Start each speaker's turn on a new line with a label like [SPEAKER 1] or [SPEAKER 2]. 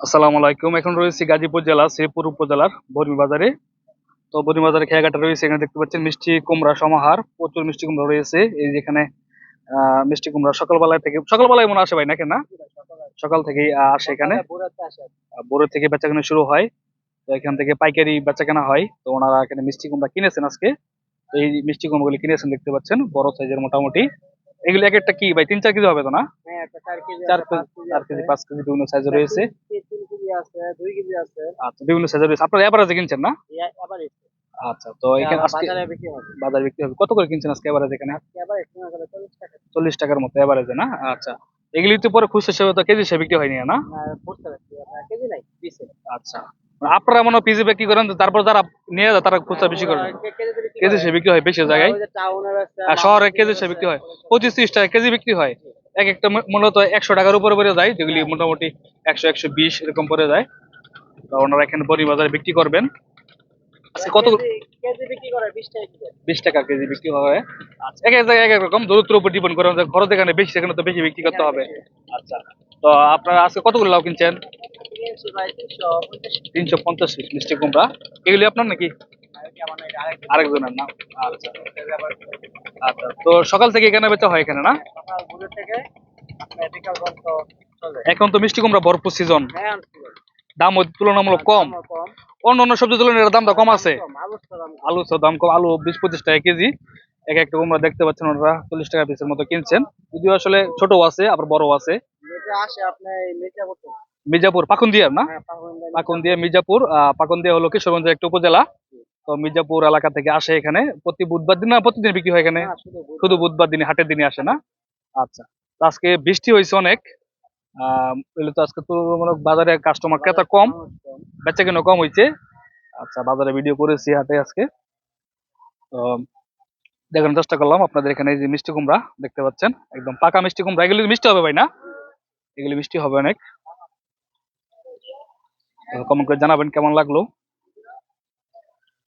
[SPEAKER 1] আসসালামু আলাইকুম। এখন রয়েছে গাজীপুর জেলা শ্রীপুর উপজেলার বরমি বাজারে তো বরমি বাজারে খেয়াঘাটা রয়েছে এখানে দেখতে পাচ্ছেন মিষ্টি কুমড়া সমাহার। প্রচুর মিষ্টি কুমড়া রয়েছে। এই যেখানে আহ, মিষ্টি কুমড়া সকালবেলায় থেকে সকালবেলায় মনে আসে ভাই নাকি না? সকাল থেকেই আসে এখানে। ভোরের থেকে বেচা কেনা শুরু হয়। তো এখান থেকে পাইকারি বেচা কেনা হয়। তো ওনারা এখানে মিষ্টি কুমড়া কিনেছেন আজকে। তো এই মিষ্টি কুমড়াগুলি কিনেছেন দেখতে পাচ্ছেন বড় সাইজের মোটামুটি। এগুলি এক একটা কি ভাই? তিন চার কেজি হবে তো না? চার কেজি চার কেজি পাঁচ কেজি বিভিন্ন সাইজ রয়েছে। আচ্ছা বিভিন্ন আপনারা এভারেজে কিনছেন না? আচ্ছা তো এখানে আজকে বাজার বিক্রি হবে। কত করে কিনছেন আজকে এভারেজ এখানে? চল্লিশ টাকার মতো এভারেজে না? আচ্ছা এগুলি তো পরে খুচরা হিসেবে তো কেজি হিসেবে বিক্রি হয়নি না? আচ্ছা আপনারা মনে পিজি বিক্রি করেন তারপর যারা নিয়ে যায় তারা খুচরা বেশি করেন কেজি হিসেবে বিক্রি হয়। বেশি জায়গায়। শহরে কেজি হিসেবে বিক্রি হয়। পঁচিশ ত্রিশ টাকা কেজি বিক্রি হয়। এক একটা মূলত একশো টাকার উপরে পড়ে যায় যেগুলি মোটামুটি একশো একশো বিশ এরকম পড়ে যায়। তো ওনারা এখানে বড়ি বাজারে বিক্রি করবেন। আজকে কত বিশ টাকা কেজি বিক্রি হয়। আচ্ছা। এক এক জায়গায় এক এক রকম দূরত্বের উপর ডিপেন্ড করে যেখানে বেশি সেখানে তো বেশি বিক্রি করতে হবে। আচ্ছা। তো আপনারা আজকে কতগুলো লাউ কিনছেন? তিনশো পঞ্চাশ। মিষ্টি কুমড়া। এগুলি আপনার নাকি? আরেকজনের না আচ্ছা আচ্ছা। তো সকাল থেকে এখানে বেচা হয় এখানে না? এখন তো মিষ্টি কুমড়া ভরপুর সিজন দাম তুলনামূলক কম। অন্য অন্য সবজি তুলনায় দামটা কম আছে। আলু দাম কম। আলু বিশ পঁচিশ টাকা কেজি। এক একটা কুমড়া দেখতে পাচ্ছেন ওনারা চল্লিশ টাকা পিসের মতো কিনছেন। যদিও আসলে ছোটও আছে আবার বড়ও আছে। মির্জাপুর। পাকুন্দিয়ার না? পাকুন্দিয়া মির্জাপুর। আহ, পাকুন্দিয়া হলো কিশোরগঞ্জের একটা উপজেলা। তো মির্জাপুর এলাকা থেকে আসে এখানে। প্রতি বুধবার দিন না প্রতিদিন বিক্রি হয় এখানে? শুধু বুধবার। দিনে হাটের দিনে আসে না? আচ্ছা। আজকে বৃষ্টি হয়েছে অনেক। তো আজকে তুলনামূলক বাজারে কাস্টমার ক্রেতা কম। বেচা কেন কম হয়েছে। আচ্ছা বাজারে ভিডিও করেছি হাটে আজকে। তো দেখানোর চেষ্টা করলাম আপনাদের এখানে এই যে মিষ্টি কুমড়া দেখতে পাচ্ছেন। একদম পাকা মিষ্টি কুমড়া। এগুলি মিষ্টি হবে ভাই না? এগুলি মিষ্টি হবে অনেক। কমেন্ট করে জানাবেন কেমন লাগল।